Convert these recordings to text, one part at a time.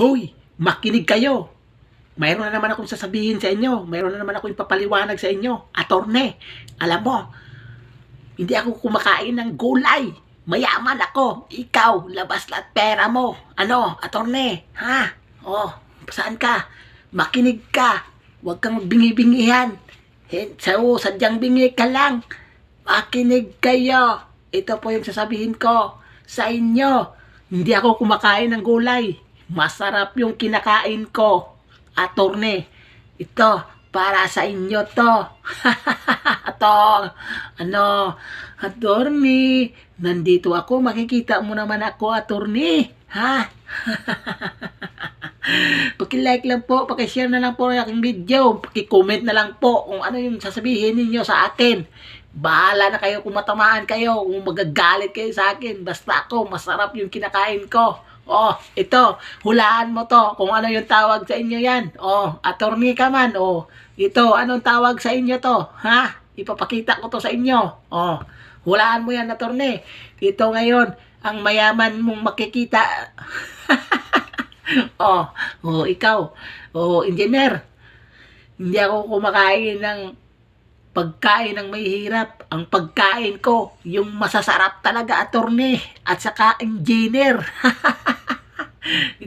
Hoy, makinig kayo. Mayroon na naman akong sasabihin sa inyo. Mayroon na naman akong ipapaliwanag sa inyo. Atorne, alam mo, hindi ako kumakain ng gulay. Mayaman ako. Ikaw, labas lahat pera mo. Ano, atorne, ha? Oh, saan ka? Makinig ka. Huwag kang magbingi-bingihan. Hin- So, sadyang bingi ka lang. Makinig kayo. Ito po yung sasabihin ko sa inyo. Hindi ako kumakain ng gulay. Masarap yung kinakain ko. Atorne, ito, para sa inyo to. to, ano, attorney, nandito ako, makikita mo naman ako, attorney. Ha? Paki-like lang po, paki-share na lang po ang aking video, paki-comment na lang po kung ano yung sasabihin ninyo sa akin. Bahala na kayo kung matamaan kayo, kung magagalit kayo sa akin. Basta ako, masarap yung kinakain ko. Oh, ito, hulaan mo to kung ano yung tawag sa inyo yan. Oh, attorney ka man. Oh, ito, anong tawag sa inyo to? Ha? Ipapakita ko to sa inyo. Oh, hulaan mo yan, attorney. Ito ngayon, ang mayaman mong makikita. oh, oh, ikaw. Oh, engineer. Hindi ako kumakain ng pagkain ng may hirap. Ang pagkain ko, yung masasarap talaga, attorney. At saka engineer.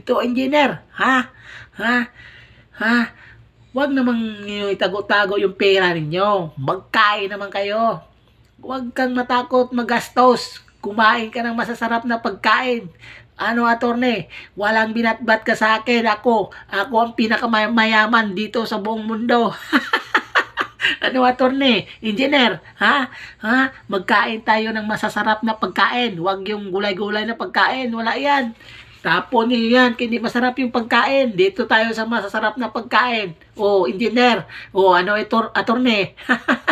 Ito, engineer. Ha? Ha? Ha? Huwag namang itago-tago yung pera ninyo. Magkain naman kayo. Huwag kang matakot magastos. Kumain ka ng masasarap na pagkain. Ano, attorney? Walang binatbat ka sa akin. Ako, ako ang pinakamayaman dito sa buong mundo. ano, attorney? Engineer? Ha? Ha? Magkain tayo ng masasarap na pagkain. Huwag yung gulay-gulay na pagkain. Wala yan. Tapon niyo yan, hindi masarap yung pagkain. Dito tayo sa masasarap na pagkain. O, engineer. O, ano ito, attorney.